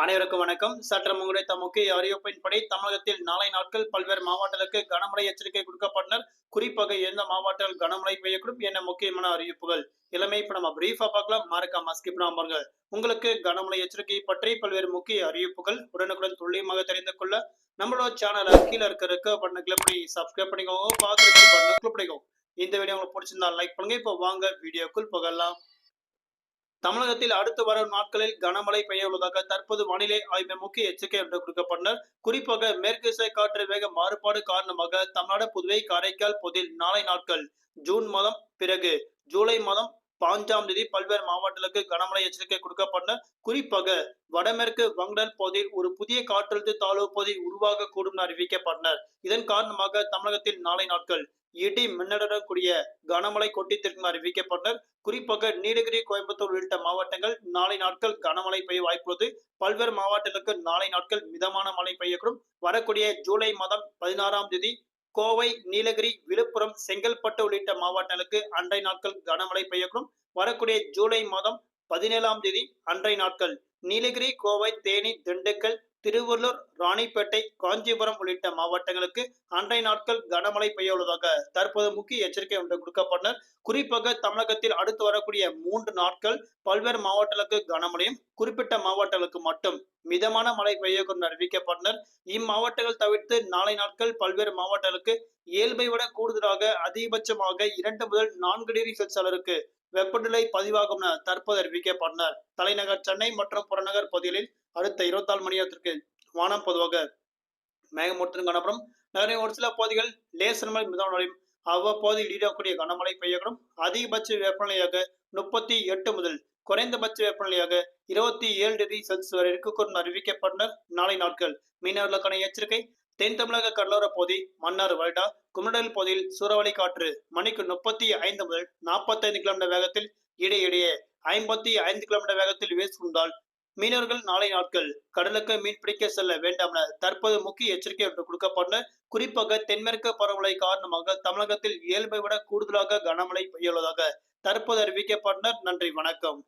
அனைவருக்கும் வணக்கம். சற்று உங்களுடைய முக்கிய அறிவிப்பின்படி தமிழகத்தில் நாளை நாட்கள் பல்வேறு மாவட்டங்களுக்கு கனமழை எச்சரிக்கை கொடுக்கப்பட்டனர். குறிப்பாக எந்த மாவட்டங்கள் கனமழை பெய்யக்கூடும் என்ன முக்கியமான அறிவிப்புகள். இளமை இப்ப நம்ம பிரீஃபா பார்க்கலாம். மறக்காம ஸ்கிப் பாருங்க உங்களுக்கு கனமழை எச்சரிக்கை பற்றி பல்வேறு முக்கிய அறிவிப்புகள் உடனுக்குடன் துல்லியமாக தெரிந்து கொள்ள நம்மளோட சேனலை கீழே இருக்க பண்ண கிளிக் பண்ணி சப்ஸ்கிரைப் பண்ணிக்கோங்க. பார்த்துருக்க பண்ண கிளிக் பண்ணிக்கோங்க. இந்த வீடியோ உங்களுக்கு பிடிச்சிருந்தா லைக் பண்ணுங்க. இப்போ வாங்க வீடியோக்குள் போகலாம். தமிழகத்தில் அடுத்து வரும் நாட்களில் கனமழை பெய்ய உள்ளதாக தற்போது வானிலை ஆய்வு முக்கிய எச்சரிக்கை என்று கொடுக்கப்பட்டனர். குறிப்பாக மேற்கு இசை காற்று வேக மாறுபாடு காரணமாக தமிழ்நாடு புதுவை காரைக்கால் பகுதியில் நாளை நாட்கள் ஜூன் மாதம் பிறகு ஜூலை மாதம் பாஞ்சாம் தேதி பல்வேறு மாவட்டங்களுக்கு கனமழை எச்சரிக்கை கொடுக்கப்பட்ட குறிப்பாக வடமேற்கு வங்கடல் பகுதியில் ஒரு புதிய காற்றழுத்த தாழ்வு பகுதி உருவாக கூடும் என அறிவிக்கப்பட்டனர். இதன் காரணமாக தமிழகத்தில் நாளை நாட்கள் இடி மின்னலுடன் கூடிய கனமழை கொட்டித்திற்கும் அறிவிக்கப்பட்டனர். குறிப்பாக நீலகிரி கோயம்புத்தூர் உள்ளிட்ட மாவட்டங்கள் நாளை நாட்கள் கனமழை பெய்ய வாய்ப்புள்ளது. பல்வேறு மாவட்டங்களுக்கு நாளை நாட்கள் மிதமான மழை பெய்யக்கூடும். வரக்கூடிய ஜூலை மாதம் பதினாறாம் தேதி கோவை நீலகிரி விழுப்புரம் செங்கல்பட்டு உள்ளிட்ட மாவட்டங்களுக்கு அன்றை நாட்கள் கனமழை பெய்யக்கூடும். வரக்கூடிய ஜூலை மாதம் பதினேழாம் தேதி அன்றை நாட்கள். நீலகிரி கோவை தேனி திண்டுக்கல் திருவள்ளூர் ராணிப்பேட்டை காஞ்சிபுரம் உள்ளிட்ட மாவட்டங்களுக்கு அன்றை நாட்கள் கனமழை பெய்ய உள்ளதாக தற்போது முக்கிய எச்சரிக்கை ஒன்று கொடுக்கப்பட்டனர் குறிப்பாக தமிழகத்தில் அடுத்து வரக்கூடிய மூன்று நாட்கள் பல்வேறு மாவட்டங்களுக்கு கனமழையும் குறிப்பிட்ட மாவட்டங்களுக்கு மட்டும் மிதமான மழை பெய்யக்கூடும் அறிவிக்கப்பட்டனர் இம்மாவட்டங்கள் தவிர்த்து நாளை நாட்கள் பல்வேறு மாவட்டங்களுக்கு இயல்பை விட கூடுதலாக அதிகபட்சமாக இரண்டு முதல் நான்கு டிகிரி செல்சியலருக்கு வெப்பநிலை பதிவாகும் என தற்போது அறிவிக்கப்பட்டனர் தலைநகர் சென்னை மற்றும் புறநகர் பகுதிகளில் அடுத்த இருபத்தி நாலு மணி நேரத்திற்கு வானம் பொதுவாக மேகமூட்டத்தின் காணப்படும் நகரின் ஒரு சில பகுதிகள் லேசர் மழை மிதமான அவ்வப்போது ஈடக்கூடிய கனமழை பெய்யக்கூடும். அதிகபட்ச வெப்பநிலையாக முப்பத்தி எட்டு முதல் குறைந்தபட்ச வெப்பநிலையாக இருபத்தி ஏழு டிகிரி செல்சியஸ் வரை இருக்கக்கூடும் அறிவிக்கப்பட்டனர். நாளை நாட்கள் மீனவர்களுக்கான எச்சரிக்கை. தென் தமிழக கடலோர பகுதி மன்னார் வருடா குமரடல் பகுதியில் சூறாவளி காற்று மணிக்கு முப்பத்தி ஐந்து முதல் நாற்பத்தி ஐந்து கிலோமீட்டர் வேகத்தில் இடையிடையே ஐம்பத்தி ஐந்து கிலோமீட்டர் வேகத்தில் வீசுகின்றால் மீனவர்கள் நாளை நாட்கள் கடலுக்கு மீன் பிடிக்க செல்ல வேண்டாம் என தற்போது முக்கிய எச்சரிக்கை ஒன்று கொடுக்கப்பட்ட குறிப்பாக தென்மேற்கு பருவமழை காரணமாக தமிழகத்தில் இயல்பை விட கூடுதலாக கனமழை பெய்யுள்ளதாக தற்போது அறிவிக்கப்பட்டனர். நன்றி வணக்கம்.